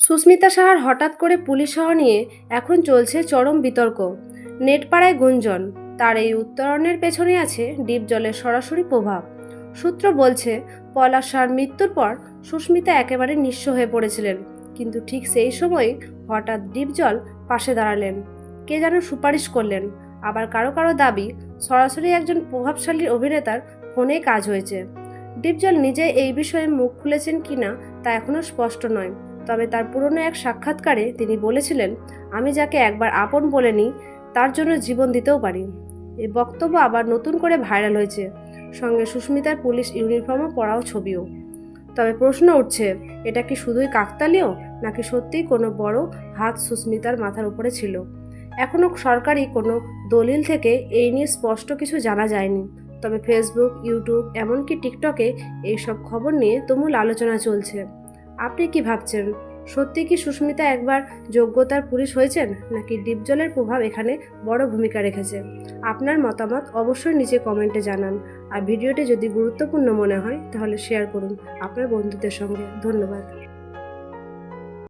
সুস্মিতা সাহার হঠাৎ করে পুলিশ হওয়া নিয়ে এখন চলছে চরম বিতর্ক। নেটপাড়ায় গুঞ্জন, তার এই উত্তরণের পেছনে আছে ডিপ জলের সরাসরি প্রভাব। সূত্র বলছে, পলাশ সাহার মৃত্যুর পর সুস্মিতা একেবারে নিঃস্ব হয়ে পড়েছিলেন, কিন্তু ঠিক সেই সময় হঠাৎ ডিপ জল পাশে দাঁড়ালেন। কে যেন সুপারিশ করলেন। আবার কারও কারও দাবি, সরাসরি একজন প্রভাবশালী অভিনেতার ফোনে কাজ হয়েছে। ডিপজল নিজে এই বিষয়ে মুখ খুলেছেন কিনা তা এখনও স্পষ্ট নয়। তবে তার পুরনো এক সাক্ষাৎকারে তিনি বলেছিলেন, আমি যাকে একবার আপন বলে নিই তার জন্য জীবন দিতেও পারি। এই বক্তব্য আবার নতুন করে ভাইরাল হয়েছে। সঙ্গে সুস্মিতার পুলিশ ইউনিফর্মও পরাও ছবিও। তবে প্রশ্ন উঠছে, এটা কি শুধুই কাকতালীয়, নাকি সত্যিই কোনো বড় হাত সুস্মিতার মাথার উপরে ছিল? এখনও সরকারি কোনো দলিল থেকে এই নিয়ে স্পষ্ট কিছু জানা যায়নি। তবে ফেসবুক, ইউটিউব, এমনকি টিকটকে এইসব খবর নিয়ে তুমুল আলোচনা চলছে। আপনি কি ভাবছেন? সত্যি কি সুস্মিতা একবার যোগ্যতার পুলিশ হয়েছেন? নাকি ডিপজলের প্রভাব এখানে বড় ভূমিকা রেখেছে? আপনার মতামত অবশ্যই নিচে কমেন্টে জানান। আর ভিডিওটি যদি গুরুত্বপূর্ণ মনে হয়, তাহলে শেয়ার করুন আপনার বন্ধুদের সঙ্গে। ধন্যবাদ।